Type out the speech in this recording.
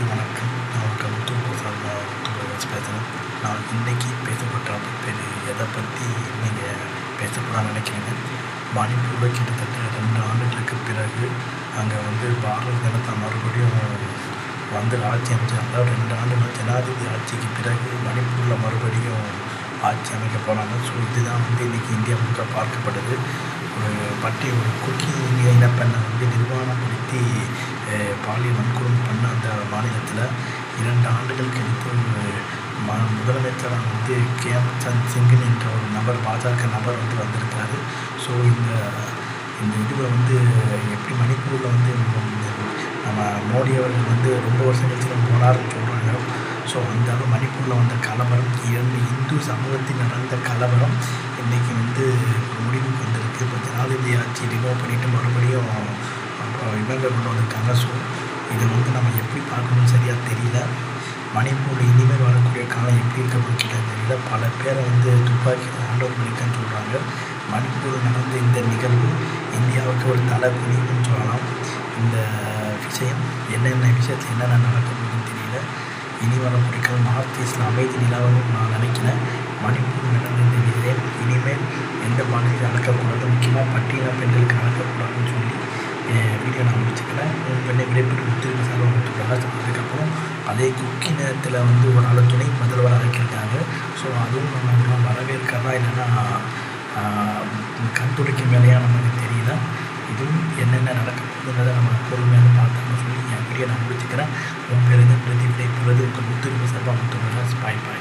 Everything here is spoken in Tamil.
அனைவருக்கும் வணக்கம். நான் உங்கள் முத்து பிரசாத் பேசுகிறேன் நான் இன்றைக்கி பேசப்பட்ட டாபிக் பேர் எதை பற்றி நீங்கள் பேச போகிறான்னு நினைக்கிறீங்க? மணிப்பூரில் கிட்டத்தட்ட ரெண்டு ஆண்டுகளுக்கு பிறகு அங்கே வந்து பாரத ஜனதா மறுபடியும் வந்து ஆட்சி அமைச்சாங்க. அதாவது ரெண்டு ஆண்டுகள் ஜனாதிபதி ஆட்சிக்கு பிறகு மணிப்பூரில் மறுபடியும் ஆட்சி அமைக்க போனாங்க. ஸோ இதுதான் வந்து இன்றைக்கி இந்தியா முழுக்க பார்க்கப்படுது ஒரு பட்டி ஒரு குக்கி இந்திய இனப்பெண்ணை வந்து நிர்வாணப்படுத்தி பாலியல் வன்கொடுமை பண்ண இரண்டு ஆண்டுகள் கழித்து ம முதலமைச்சராக வந்து கேம் சந்த் சிங்கன் என்ற ஒரு நபர் பாஜக நபர் வந்து வந்திருக்காரு. ஸோ இந்த இந்த இதில் வந்து எப்படி மணிப்பூரில் வந்து நம்ம மோடி அவர்கள் வந்து ரொம்ப வருஷம் கழிச்சு நம்ம போனார்னு சொல்கிறாங்க ஸோ அந்த அளவு மணிப்பூரில் வந்த கலவரம் இரண்டு இந்து சமூகத்தில் நடந்த கலவரம் இன்றைக்கி வந்து முடிவுக்கு வந்திருக்கு. இப்போ ஜனாதிபதி ஆட்சி ரிமூவ் பண்ணிவிட்டு மறுபடியும் இவங்க கொண்டு வந்திருக்காங்க. ஸோ இதை வந்து நம்ம எப்படி பார்க்கணும்னு சரியாக தெரியல. மணிப்பூரில் இனிமேல் வரக்கூடிய காலம் எப்படி இருக்க போகிறது தெரியல. பல பேரை வந்து துப்பாக்கி ஹேண்டோவர் பண்ணியிருக்கேன்னு சொல்கிறாங்க மணிப்பூரில் நடந்த இந்த நிகழ்வு இந்தியாவுக்கு ஒரு தலை குனிவுன்னு சொல்லலாம். இந்த விஷயம் என்னென்ன விஷயத்தில் என்னென்ன நடக்க போகுதுன்னு தெரியல. இனி வரக்கூடிய காலம் நார்த் ஈஸ்டில் அமைதி நிலவரம் நான் நினைக்கிறேன். மணிப்பூர் நடந்த இந்த விஷயம் இனிமேல் எந்த மாநிலத்தில் நடக்கக்கூடாது? முக்கியமாக பட்டியல பெண்களுக்கு நடக்கக்கூடாதுன்னு வீடியோ நான் முடிச்சுக்கிறேன். உங்களை விடைபெற்று முத்திருக்க சார் முத்துக்கிறாங்க அதுக்கப்புறம் அதே குக்கி நேரத்தில் வந்து ஒரு நாள் துணை முதல்வராக ஆக்கியிருக்காங்க ஸோ அதுவும் நம்ம இதெல்லாம் வரவேற்கிறதா இல்லைன்னா கண் துடைக்கும் வேலையாக நமக்கு தெரியல. இதுவும் என்னென்ன நடக்க போகுதுன்றதை நம்ம பொறுமையாக பார்த்தோம்னு சொல்லி என் வீடியோ நான் முடிச்சுக்கிறேன். உங்களிடம் பிரதி விடைபெறுவது உங்கள் முத்துரிமை சார்பாக முத்துக்கிறாங்க பாய் பாய்.